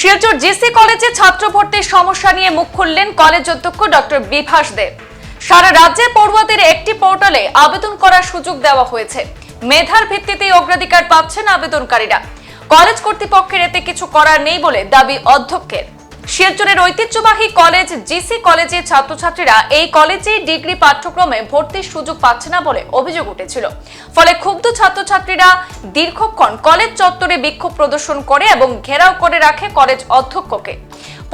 Silchar JC কলেজে ছাত্র ভর্তির সমস্যা নিয়ে মুখ খুললেন কলেজ অধ্যক্ষ ডক্টর বিভাস দেব সারা রাজ্যে পড়ুয়াদের একটি পোর্টালে আবেদন করার সুযোগ দেওয়া হয়েছে। মেধার ভিত্তিতে অগ্রাধিকার পাচ্ছেন আবেদনকারীরা। কলেজ কর্তৃপক্ষের এতে কিছু করার নেই বলে দাবি অধ্যক্ষের। শিলচরের ঐতিহ্যবাহী কলেজ, জিসি কলেজের ছাত্রছাত্রীরা এই কলেজে ডিগ্রি পাঠ্যক্রমে ভর্তির সুযোগ পাচ্ছে না বলে অভিযোগ উঠেছিল। ফলে ক্ষুব্ধ ছাত্রছাত্রীরা দীর্ঘক্ষণ কলেজ চত্বরে বিক্ষোভ প্রদর্শন করে এবং ঘেরাও করে রাখে কলেজ অধ্যক্ষকে।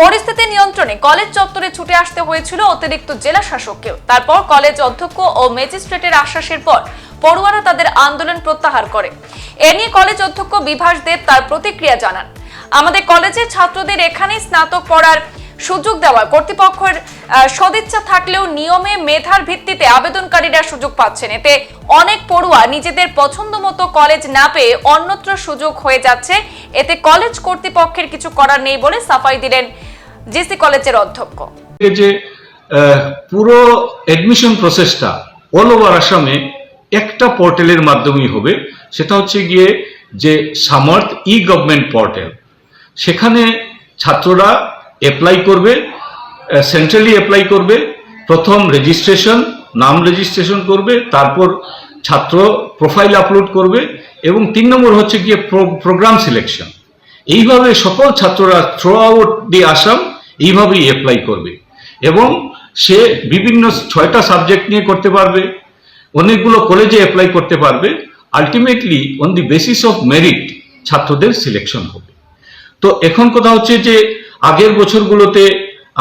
পরিস্থিতি নিয়ন্ত্রণে কলেজ চত্বরে ছুটে আসতে হয়েছিল অতিরিক্ত জেলা শাসককেও। তারপর কলেজ অধ্যক্ষ ও ম্যাজিস্ট্রেটের আশ্বাসের পর পড়ুয়ারা তাদের আন্দোলন প্রত্যাহার করে। এ নিয়ে কলেজ অধ্যক্ষ বিভাস দেব তার প্রতিক্রিয়া জানান। আমাদের কলেজের ছাত্রদের এখানে স্নাতক পড়ার সুযোগ দেওয়ার কর্তৃপক্ষের সদিচ্ছা থাকলেও নিয়মে মেধার ভিত্তিতে আবেদনকারীরা সুযোগ পাচ্ছেন। এতে অনেক পড়ুয়া নিজেদের পছন্দ মতো কলেজ না পেয়ে অন্যত্র সুযোগ হয়ে যাচ্ছে। এতে কলেজ কর্তৃপক্ষের কিছু করার নেই বলে সাফাই দিলেন জিসি কলেজের অধ্যক্ষ। যে পুরো অ্যাডমিশন প্রসেসটা অল ওভার আসামে একটা পোর্টালের মাধ্যমেই হবে। সেটা হচ্ছে গিয়ে যে সামর্থ ই গভর্নমেন্ট পোর্টাল সেখানে ছাত্ররা অ্যাপ্লাই করবে সেন্ট্রালি অ্যাপ্লাই করবে, প্রথম রেজিস্ট্রেশন নাম রেজিস্ট্রেশন করবে, তারপর ছাত্র প্রোফাইল আপলোড করবে এবং তিন নম্বর হচ্ছে গিয়ে প্রোগ্রাম সিলেকশন এইভাবে সকল ছাত্ররা থ্রু আউট দি আসাম এইভাবেই অ্যাপ্লাই করবে এবং সে বিভিন্ন ছয়টা সাবজেক্ট নিয়ে করতে পারবে, অনেকগুলো কলেজে অ্যাপ্লাই করতে পারবে ultimately on the basis of merit ছাত্রদের সিলেকশন হবে। তো এখন কথা হচ্ছে যে আগের বছরগুলোতে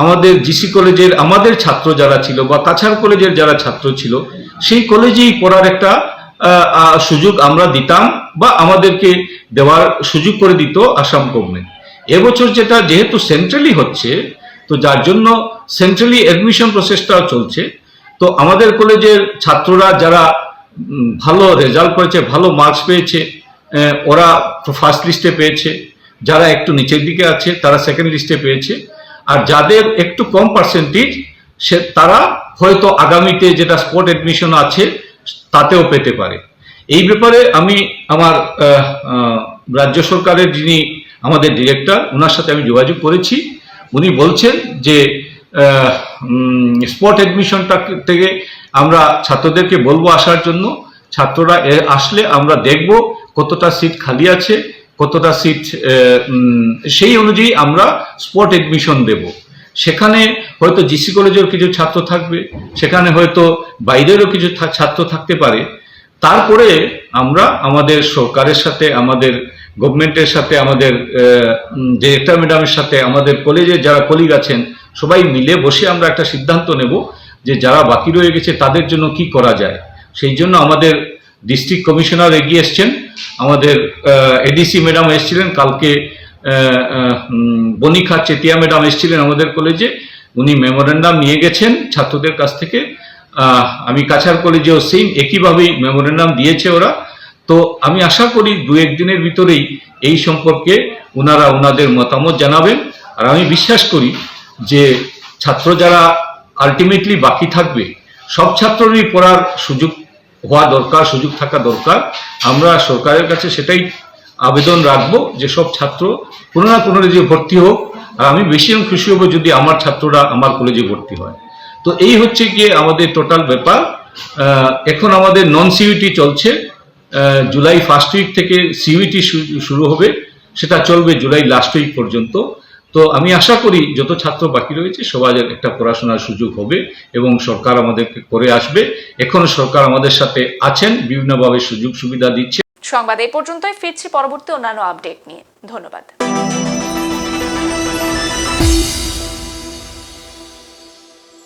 আমাদের জিসি কলেজের আমাদের ছাত্র যারা ছিল বা কাছাড় কলেজের যারা ছাত্র ছিল, সেই কলেজেই পড়ার একটা সুযোগ আমরা দিতাম বা আমাদেরকে দেওয়ার সুযোগ করে দিত আসাম গভর্নমেন্ট এবছর যেটা যেহেতু সেন্ট্রালি হচ্ছে, তো যার জন্য সেন্ট্রালি অ্যাডমিশন প্রসেসটাও চলছে। তো আমাদের কলেজের ছাত্ররা যারা ভালো রেজাল্ট করেছে, ভালো মার্কস পেয়েছে ওরা ফার্স্ট লিস্টে পেয়েছে। যারা একটু নিচের দিকে আছে, তারা সেকেন্ড লিস্টে পেয়েছে। আর যাদের একটু কম পার্সেন্টেজ সে, তারা হয়তো আগামীতে যেটা স্পট অ্যাডমিশন আছে, তাতেও পেতে পারে। এই ব্যাপারে আমি আমার রাজ্য সরকারের যিনি আমাদের ডিরেক্টর ওনার সাথে আমি যোগাযোগ করেছি। উনি বলছেন যে স্পট অ্যাডমিশনটা থেকে আমরা ছাত্রদেরকে বলব আসার জন্য। ছাত্ররা আসলে আমরা দেখব কতটা সিট খালি আছে। কতটা সিট সেই অনুযায়ী আমরা স্পট এডমিশন দেব। সেখানে হয়তো জিসি কলেজের কিছু ছাত্র থাকবে, সেখানে হয়তো বাইরেরও কিছু ছাত্র থাকতে পারে। তারপরে আমরা আমাদের সরকারের সাথে, আমাদের গভর্নমেন্টের সাথে, আমাদের ডিরেক্টর ম্যাডামের সাথে, আমাদের কলেজে যারা কলিগ আছেন, সবাই মিলে বসে আমরা একটা সিদ্ধান্ত নেব যে যারা বাকি রয়ে গেছে তাদের জন্য কি করা যায়। সেই জন্য আমাদের ডিস্ট্রিক্ট কমিশনার এগিয়ে এসছেন। আমাদের এডিসি ম্যাডাম এসেছিলেন। কালকে বনিখা চেতিয়া ম্যাডাম এসেছিলেন আমাদের কলেজে উনি মেমোরেন্ডাম নিয়ে গেছেন ছাত্রদের কাছ থেকে। আমি কাছাড় কলেজেও সেম একইভাবেই মেমোরেন্ডাম দিয়েছে ওরা। তো আমি আশা করি দু একদিনের ভিতরেই এই সম্পর্কে ওনারা ওনাদের মতামত জানাবেন। আর আমি বিশ্বাস করি যে ছাত্র যারা আলটিমেটলি বাকি থাকবে, সব ছাত্ররই পড়ার সুযোগ হওয়া দরকার, সুযোগ থাকা দরকার। আমরা সরকারের কাছে সেটাই আবেদন রাখব যে সব ছাত্র কোনো না কোনো যে ভর্তি হোক। আর আমি বেশি খুশি হব যদি আমার ছাত্ররা আমার কলেজে ভর্তি হয়। তো এই হচ্ছে গিয়ে আমাদের টোটাল ব্যাপার। এখন আমাদের নন সিইউটি চলছে। জুলাই ফার্স্ট উইক থেকে সিইউটি শুরু হবে। সেটা চলবে জুলাই লাস্ট উইক পর্যন্ত। তো আমি আশা করি যত ছাত্র বাকি রয়েছে সবাই একটা পড়াশোনার সুযোগ হবে এবং সরকার আমাদেরকে করে আসবে। এখন সরকার আমাদের সাথে আছেন, বিভিন্নভাবে সুযোগ সুবিধা দিচ্ছে। সংবাদ এই পর্যন্তই, ফিরছি পরবর্তী অন্যান্য আপডেট নিয়ে। ধন্যবাদ।